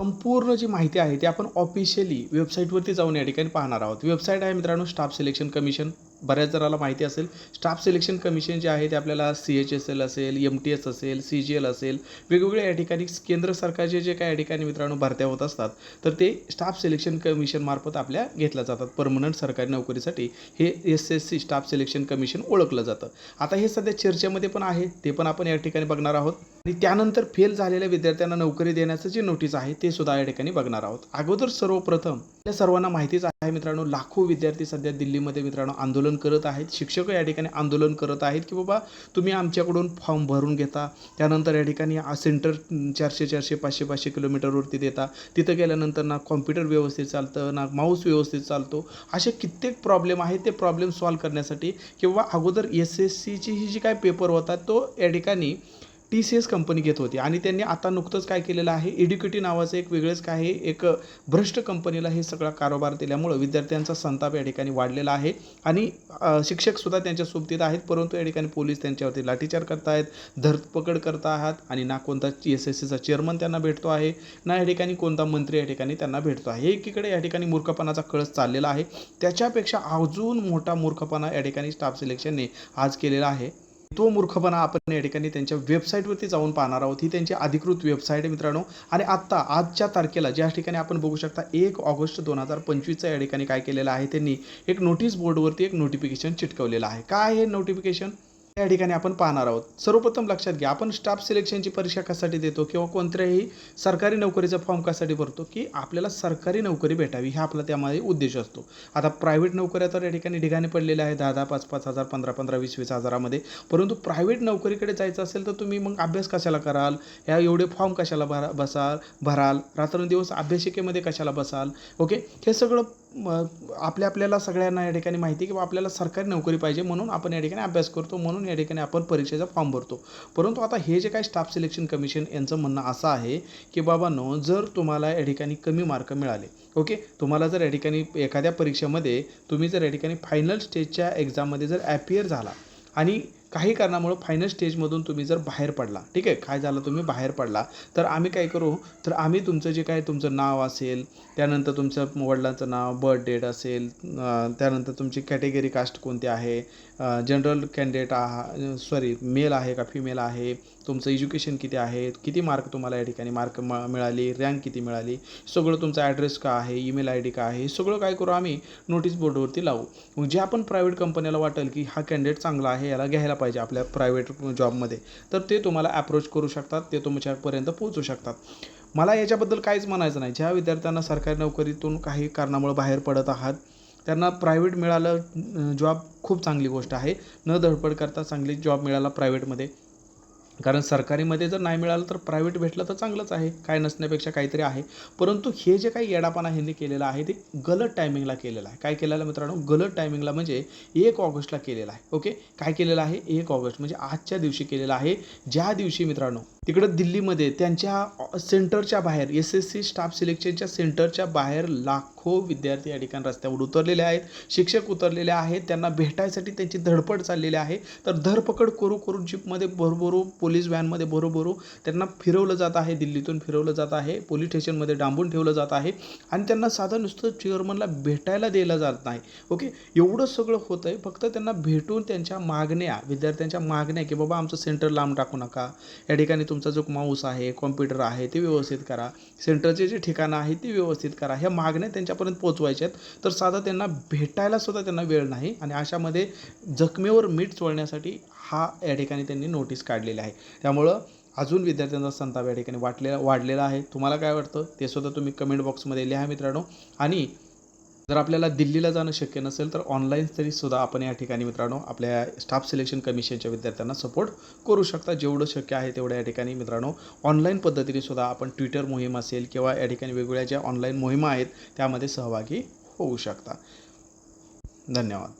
संपूर्ण जी माहिती आहे ती आपण ऑफिशियली वेबसाईटवरती जाऊन या ठिकाणी पाहणार आहोत. वेबसाईट आहे मित्रांनो स्टाफ सिलेक्शन कमिशन बऱ्याच जणाला माहिती असेल स्टाफ सिलेक्शन कमिशन जे आहे ते आपल्याला सी एच एस एल असेल एम टी एस असेल सी जी एल असेल वेगवेगळ्या या ठिकाणी केंद्र सरकारचे जे काही या ठिकाणी मित्रांनो भरत्या होत असतात तर ते स्टाफ सिलेक्शन कमिशन मार्फत आपल्या घेतल्या जातात. परमनंट सरकारी नोकरीसाठी हे S S C staff selection commission ओळखलं जातं. आता हे सध्या चर्चेमध्ये पण आहे ते पण आपण या ठिकाणी बघणार आहोत. आणि त्यानंतर फेल झालेल्या विद्यार्थ्यांना नोकरी देण्याचं जे नोटीस आहे ते सुद्धा या ठिकाणी बघणार आहोत. अगोदर सर्वप्रथम आपल्या सर्वांना माहितीच आहे मित्रांनो लाखो विद्यार्थी सध्या दिल्लीमध्ये मित्रांनो आंदोलन करत आहेत. शिक्षक या ठिकाणी आंदोलन करत आहेत की बाबा तुम्ही आमच्याकडून फॉर्म भरून घेता त्यानंतर या ठिकाणी सेंटर चारशे चारशे पाचशे पाचशे किलोमीटरवरती देता. तिथं गेल्यानंतर ना कॉम्प्युटर व्यवस्थित चालतं ना माऊस व्यवस्थित चालतो. असे कित्येक प्रॉब्लेम आहेत ते प्रॉब्लेम सॉल्व करण्यासाठी किंवा अगोदर एस एस सीची ही जी काय पेपर होता तो या ठिकाणी टी सी एस कंपनी घेत होती. आणि त्यांनी आता नुकतंच काय केलेलं आहे? एड्युकेटी नावाचं एक वेगळंच काय आहे? एक भ्रष्ट कंपनीला हे सगळा कारोबार दिल्यामुळं विद्यार्थ्यांचा संताप या ठिकाणी वाढलेला आहे. आणि शिक्षकसुद्धा त्यांच्या सोबतीत आहेत परंतु या ठिकाणी पोलीस त्यांच्यावरती लाठीचार करतायत धरपकड करत आहात आणि ना कोणता एस एस सीचा चेअरमन त्यांना भेटतो आहे ना या ठिकाणी कोणता मंत्री या ठिकाणी त्यांना भेटतो आहे. एकीकडे या ठिकाणी मूर्खपणाचा कळस चाललेला आहे. त्याच्यापेक्षा अजून मोठा मूर्खपणा या ठिकाणी स्टाफ सिलेक्शनने आज केलेला आहे. तो मूर्खपणा आपण या ठिकाणी त्यांच्या वेबसाईटवरती जाऊन पाहणार आहोत. ही त्यांची अधिकृत वेबसाईट आहे मित्रांनो. आणि आत्ता आजच्या तारखेला ज्या ठिकाणी आपण बघू शकता एक ऑगस्ट दोन हजार पंचवीसचा या ठिकाणी काय केलेलं आहे त्यांनी एक नोटीस बोर्डवरती एक नोटिफिकेशन चिटकवलेलं आहे. काय हे नोटिफिकेशन या ठिकाणी आपण पाहणार आहोत. सर्वप्रथम लक्षात घ्या आपण स्टाफ सिलेक्शनची परीक्षा कशासाठी देतो किंवा कोणत्याही सरकारी नोकरीचा फॉर्म कशासाठी भरतो की आपल्याला सरकारी नोकरी भेटावी हा आपला त्यामध्ये उद्देश असतो. आता प्रायव्हेट नोकऱ्या तर या ठिकाणी ढिगाणी पडलेल्या आहे दहा दहा पाच पाच हजार पंधरा पंधरा वीस वीस हजारामध्ये. परंतु प्रायव्हेट नोकरीकडे जायचं असेल तर तुम्ही मग अभ्यास कशाला कराल? ह्या एवढे फॉर्म कशाला भरा बसाल भराल? रात्रंदिवस अभ्यासिकेमध्ये कशाला बसाल? ओके? हे सगळं आपल्या आपल्याला सगळ्यांना या ठिकाणी माहिती की आपल्याला सरकारी नोकरी पाहिजे म्हणून आपण या ठिकाणी अभ्यास करतो म्हणून या ठिकाणी आपण परीक्षेचा फॉर्म भरतो. परंतु आता हे जे काय स्टाफ सिलेक्शन कमिशन यांचं म्हणणं असं आहे की बाबांनो जर तुम्हाला या ठिकाणी कमी मार्क मिळाले ओके तुम्हाला जर या ठिकाणी एखाद्या परीक्षेमध्ये तुम्ही जर या ठिकाणी फायनल स्टेजच्या एक्झाममध्ये जर ॲपियर झाला आणि काही कारणामुळं फायनल स्टेजमधून तुम्ही जर बाहेर पडला ठीक आहे? काय झालं? तुम्ही बाहेर पडला. तर आम्ही काय करू? तर आम्ही तुमचं जे काय तुमचं नाव असेल त्यानंतर तुमचं वडिलांचं नाव बर्थ डेट असेल त्यानंतर तुमची कॅटेगरी कास्ट कोणती आहे? जनरल कॅन्डिडेट आहा सॉरी मेल आहे का फिमेल आहे? तुमचं एज्युकेशन किती आहे? किती मार्क तुम्हाला या ठिकाणी मार्क म मिळाली? रँक किती मिळाली? सगळं तुमचा ॲड्रेस का आहे? ईमेल आय डी का आहे? सगळं काय करू? आम्ही नोटीस बोर्डवरती लावू. मग जे आपण प्रायव्हेट कंपनीला वाटेल की हा कॅन्डिडेट चांगला आहे याला घ्यायला पाहिजे आपल्या प्रायव्हेट जॉबमध्ये तर ते तुम्हाला अप्रोच करू शकतात ते तुमच्यापर्यंत पोहोचू शकतात. मला याच्याबद्दल काहीच म्हणायचं नाही. ज्या विद्यार्थ्यांना सरकारी नोकरीतून काही कारणामुळे बाहेर पडत आहात त्यांना प्रायव्हेट मिळालं जॉब खूप चांगली गोष्ट आहे. न धडपड करता चांगली जॉब मिळाला प्रायव्हेटमध्ये कारण सरकारीमध्ये जर नाही मिळालं तर प्रायव्हेट भेटलं तर चांगलंच आहे. काय नसण्यापेक्षा काहीतरी आहे. परंतु हे जे काही येडापणा ह्यांनी केलेलं आहे ते गलत टायमिंगला केलेलं आहे. काय केलेलं आहे मित्रांनो? गलत टायमिंगला म्हणजे एक ऑगस्टला केलेलं आहे. ओके काय केलेलं आहे? एक ऑगस्ट. म्हणजे आजच्या दिवशी केलेलं आहे. ज्या दिवशी मित्रांनो तिकडं दिल्लीमध्ये त्यांच्या सेंटरच्या बाहेर एस एस सी स्टाफ सिलेक्शनच्या सेंटरच्या बाहेर लाखो विद्यार्थी या ठिकाणी रस्त्यावर उतरलेले आहेत. शिक्षक उतरलेले आहेत. त्यांना भेटायसाठी त्यांची धडपड चाललेली आहे. तर धरपकड करू करू जीपमध्ये भरभरू पोलीस व्हॅनमध्ये भरभरू त्यांना फिरवलं जात आहे. दिल्लीतून फिरवलं जात आहे. पोलीस स्टेशनमध्ये डांबून ठेवलं जात आहे. आणि त्यांना साधं नुसतं चेअरमनला भेटायला दिलं जात नाही. ओके? एवढं सगळं होतं आहे फक्त त्यांना भेटून त्यांच्या मागण्या विद्यार्थ्यांच्या मागण्या की बाबा आमचं सेंटर लांब टाकू नका. या ठिकाणी तुमचा जो माऊस आहे कॉम्प्युटर आहे ते व्यवस्थित करा. सेंटरचे जे ठिकाणं आहे ते व्यवस्थित करा. ह्या मागण्या त्यांच्यापर्यंत पोहोचवायच्या आहेत. तर साधा त्यांना भेटायला सुद्धा त्यांना वेळ नाही आणि अशामध्ये जखमेवर मीठ चोळण्यासाठी हा या ठिकाणी त्यांनी नोटीस काढलेली आहे. त्यामुळं अजून विद्यार्थ्यांचा संताप या ठिकाणी वाटलेला वाढलेला आहे. तुम्हाला काय वाटतं? ते सुद्धा तुम्ही कमेंट बॉक्समध्ये लिहा मित्रांनो. आणि जर आपल्याला दिल्लीला जाणं शक्य नसेल तर ऑनलाईन तरी सुद्धा आपण या ठिकाणी मित्रांनो आपल्या स्टाफ सिलेक्शन कमिशनच्या विद्यार्थ्यांना सपोर्ट करू शकता. जेवढं शक्य आहे तेवढं या ठिकाणी मित्रांनो ऑनलाईन पद्धतीने सुद्धा आपण ट्विटर मोहीम असेल किंवा या ठिकाणी वेगवेगळ्या ज्या ऑनलाईन मोहिमा आहेत त्यामध्ये सहभागी होऊ शकता. धन्यवाद.